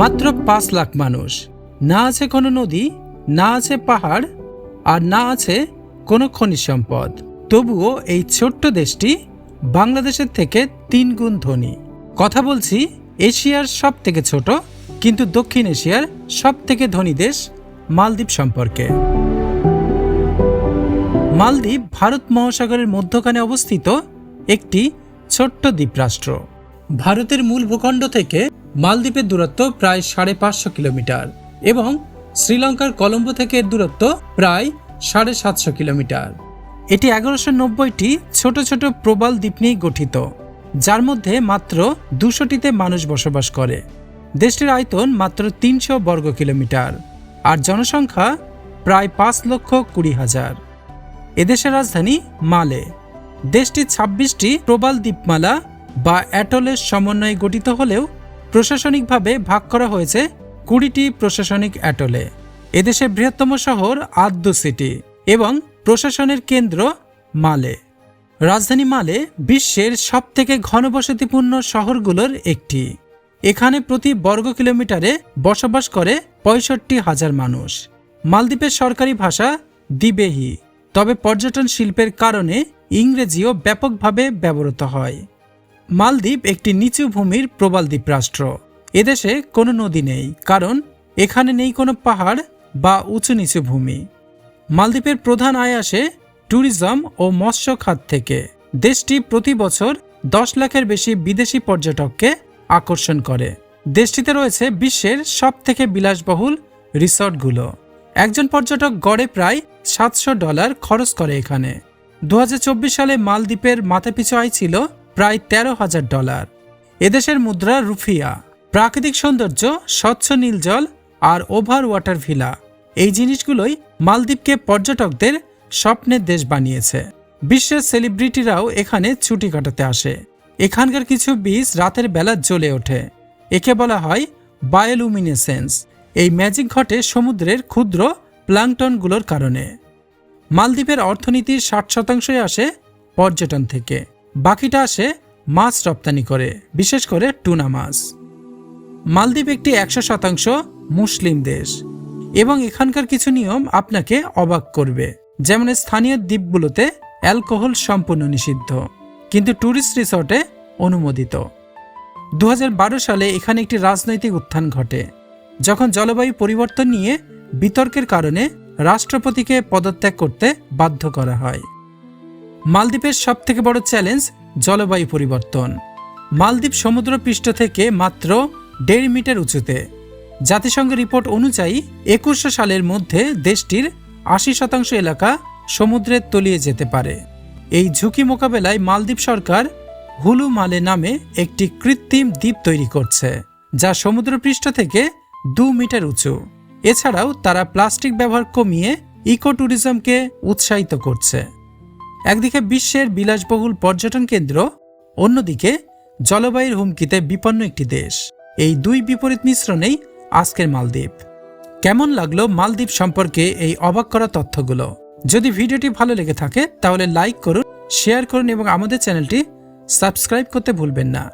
মাত্র পাঁচ লাখ মানুষ। না আছে কোনো নদী, না আছে পাহাড়, আর না আছে কোনো খনিজ সম্পদ। তবুও এই ছোট্ট দেশটি বাংলাদেশের থেকে তিন গুণ ধনী। কথা বলছি, এশিয়ার সব থেকে ছোট, কিন্তু দক্ষিণ এশিয়ার সব থেকে ধনী দেশ মালদ্বীপ সম্পর্কে। মালদ্বীপ ভারত মহাসাগরের মধ্যখানে অবস্থিত একটি ছোট্ট দ্বীপরাষ্ট্র। ভারতের মূল ভূখণ্ড থেকে মালদ্বীপের দূরত্ব প্রায় সাড়ে পাঁচশো কিলোমিটার এবং শ্রীলঙ্কার কলম্বো থেকে এর দূরত্ব প্রায় সাড়ে সাতশো কিলোমিটার। এটি এগারোশো নব্বইটি ছোট ছোট প্রবাল দ্বীপ নিয়ে গঠিত, যার মধ্যে মাত্র দুশোটিতে মানুষ বসবাস করে। দেশটির আয়তন মাত্র তিনশো বর্গ কিলোমিটার আর জনসংখ্যা প্রায় পাঁচ লক্ষ কুড়ি হাজার। এদেশের রাজধানী মালে। দেশটি ছাব্বিশটি প্রবাল দ্বীপমালা বা অ্যাটলের সমন্বয়ে গঠিত হলেও প্রশাসনিকভাবে ভাগ করা হয়েছে কুড়িটি প্রশাসনিক অ্যাটলে। এদেশের বৃহত্তম শহর আদ্দু সিটি এবং প্রশাসনের কেন্দ্র মালে। রাজধানী মালে বিশ্বের সবথেকে ঘনবসতিপূর্ণ শহরগুলোর একটি। এখানে প্রতি বর্গ কিলোমিটারে বসবাস করে পঁয়ষট্টি হাজার মানুষ। মালদ্বীপের সরকারি ভাষা দিবেহি তবে পর্যটন শিল্পের কারণে ইংরেজিও ব্যাপকভাবে ব্যবহৃত হয়। মালদ্বীপ একটি নিচু ভূমির প্রবাল দ্বীপ রাষ্ট্র। এদেশে কোনো নদী নেই, কারণ এখানে নেই কোনো পাহাড় বা উঁচু নিচু ভূমি। মালদ্বীপের প্রধান আয় আসে ট্যুরিজম ও মৎস্য খাত থেকে। দেশটি প্রতি বছর দশ লাখের বেশি বিদেশি পর্যটককে আকর্ষণ করে। দেশটিতে রয়েছে বিশ্বের সব থেকে বিলাসবহুল রিসর্টগুলো। একজন পর্যটক গড়ে প্রায় সাতশো ডলার খরচ করে এখানে। দু হাজার চব্বিশ সালে মালদ্বীপের মাথাপিছু আয় ছিল প্রায় তেরো হাজার ডলার। এদেশের মুদ্রা রুফিয়া। প্রাকৃতিক সৌন্দর্য, স্বচ্ছ নীল জল আর ওভার ওয়াটার ভিলা। এই জিনিসগুলোই মালদ্বীপকে পর্যটকদের স্বপ্নের দেশ বানিয়েছে। বিশ্বের সেলিব্রিটিরাও এখানে ছুটি কাটাতে আসে। এখানকার কিছু বীজ রাতের বেলা জ্বলে ওঠে। একে বলা হয় বায়োলুমিনেসেন্স। এই ম্যাজিক ঘটে সমুদ্রের ক্ষুদ্র প্লাংটনগুলোর কারণে। মালদ্বীপের অর্থনীতির ষাট শতাংশই আসে পর্যটন থেকে। বাকিটা আসে মাছ রপ্তানি করে, বিশেষ করে টুনা মাছ। মালদ্বীপ একটি একশো শতাংশ মুসলিম দেশ এবং এখানকার কিছু নিয়ম আপনাকে অবাক করবে। যেমন স্থানীয় দ্বীপগুলোতে অ্যালকোহল সম্পূর্ণ নিষিদ্ধ, কিন্তু ট্যুরিস্ট রিসর্টে অনুমোদিত। দু হাজার বারো সালে এখানে একটি রাজনৈতিক উত্থান ঘটে, যখন জলবায়ু পরিবর্তন নিয়ে বিতর্কের কারণে রাষ্ট্রপতিকে পদত্যাগ করতে বাধ্য করা হয়। মালদ্বীপের সবথেকে বড় চ্যালেঞ্জ জলবায়ু পরিবর্তন। মালদ্বীপ সমুদ্রপৃষ্ঠ থেকে মাত্র দেড় মিটার উঁচুতে। জাতিসংঘের রিপোর্ট অনুযায়ী একুশশো সালের মধ্যে দেশটির আশি শতাংশ এলাকা সমুদ্রে তলিয়ে যেতে পারে। এই ঝুঁকি মোকাবেলায় মালদ্বীপ সরকার হুলু মালে নামে একটি কৃত্রিম দ্বীপ তৈরি করছে, যা সমুদ্রপৃষ্ঠ থেকে দু মিটার উঁচু। এছাড়াও তারা প্লাস্টিক ব্যবহার কমিয়ে ইকো ট্যুরিজমকে উৎসাহিত করছে। একদিকে বিশ্বের বিলাসবহুল পর্যটন কেন্দ্র, অন্যদিকে জলবায়ুর হুমকিতে বিপন্ন একটি দেশ। এই দুই বিপরীত মিশ্রণেই আজকের মালদ্বীপ। কেমন লাগল মালদ্বীপ সম্পর্কে এই অবাক করা তথ্যগুলো? যদি ভিডিওটি ভালো লেগে থাকে, তাহলে লাইক করুন, শেয়ার করুন এবং আমাদের চ্যানেলটি সাবস্ক্রাইব করতে ভুলবেন না।